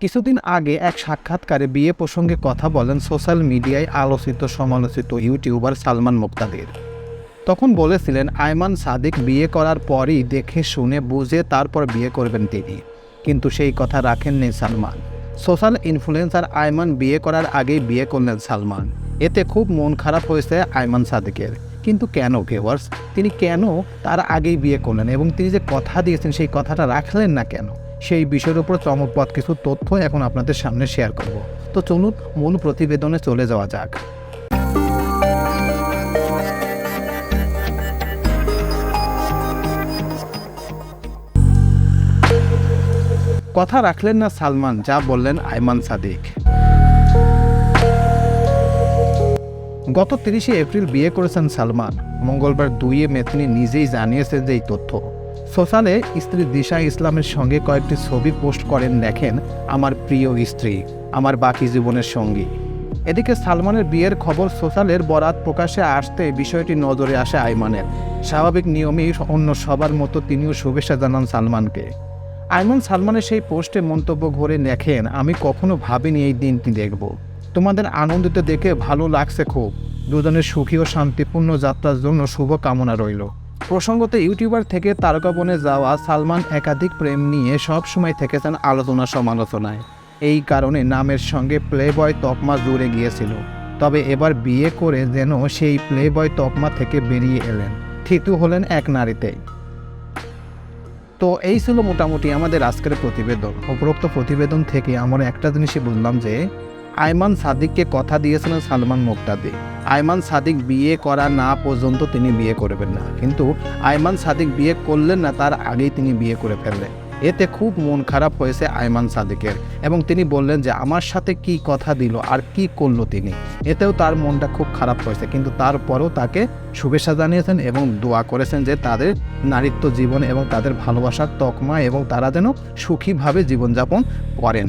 কিছুদিন আগে এক সাক্ষাৎকারে বিয়ে প্রসঙ্গে কথা বলেন সোশ্যাল মিডিয়ায় আলোচিত সমালোচিত ইউটিউবার সালমান মুক্তাদির। তখন বলেছিলেন, আয়মান সাদিক বিয়ে করার পরই দেখে শুনে বুঝে তারপর বিয়ে করবেন তিনি। কিন্তু সেই কথা রাখেননি সালমান। সোশ্যাল ইনফ্লুয়েন্সার আয়মান বিয়ে করার আগেই বিয়ে করলেন সালমান। এতে খুব মন খারাপ হয়েছে আয়মান সাদিকের। কিন্তু কেন ভিউয়ার্স তিনি কেন তার আগেই বিয়ে করলেন এবং তিনি যে কথা দিয়েছেন সেই কথাটা রাখলেন না কেন? সেই বিষয়ের উপর চমকপথ কিছু তথ্য এখন আপনাদের সামনে শেয়ার করব। তো চলুন মূল প্রতিবেদনে চলে যাওয়া যাক। কথা রাখলেন না সালমান, যা বললেন আয়মান সাদিক। গত তিরিশে এপ্রিল বিয়ে করেছেন সালমান। মঙ্গলবার দুইয়ে মে তিনি নিজেই জানিয়েছেন যে এই তথ্য। সোশ্যালে স্ত্রী দিশা ইসলামের সঙ্গে কয়েকটি ছবি পোস্ট করেন দেখেন, আমার প্রিয় স্ত্রী, আমার বাকি জীবনের সঙ্গী। এদিকে সালমানের বিয়ের খবর সোশ্যালের বরাত প্রকাশে আসতে বিষয়টি নজরে আসে আইমানের স্বাভাবিক নিয়মেই অন্য সবার মতো তিনিও শুভেচ্ছা জানান সালমানকে। আইমান সালমানের সেই পোস্টে মন্তব্য করে লেখেন আমি কখনো ভাবিনি এই দিনটি দেখব। তোমাদের আনন্দিত দেখে ভালো লাগছে খুব। দুজনের সুখী ও শান্তিপূর্ণ যাত্রার জন্য শুভ কামনা রইল। প্রসঙ্গত ইউটিউবার থেকে তারকা বনে যাওয়া সালমান একাধিক প্রেম নিয়ে সব সময় থেকেছেন আলোচনা সমালোচনায়। এই কারণে নামের সঙ্গে প্লে বয় তকমা জুড়ে গিয়েছিল। তবে এবার বিয়ে করে যেন সেই প্লে বয় তকমা থেকে বেরিয়ে এলেন। থিতু হলেন এক নারীতেই তো এই ছিল মোটামুটি আমাদের আজকের প্রতিবেদন। উপরোক্ত প্রতিবেদন থেকে আমরা একটা জিনিসই বললাম যে আয়মান সাদিককে কথা দিয়েছিলেন সালমান মুক্তাদি। আয়মান সাদিক বিয়ে করা না পর্যন্ত তিনি বিয়ে করবেন না। কিন্তু আয়মান সাদিক বিয়ে করলেন না, তার আগেই তিনি বিয়ে করে ফেললেন। এতে খুব মন খারাপ হয়েছে আয়মান সাদিকের এবং তিনি বললেন যে, আমার সাথে কি কথা দিল আর কি করল তিনি? এতেও তার মনটা খুব খারাপ হয়েছে। কিন্তু তারপরেও তাকে শুভেচ্ছা জানিয়েছেন এবং দোয়া করেছেন যে, তাদের নারীত্ব জীবন এবং তাদের ভালোবাসার তকমা এবং তারা যেন সুখীভাবে জীবনযাপন করেন।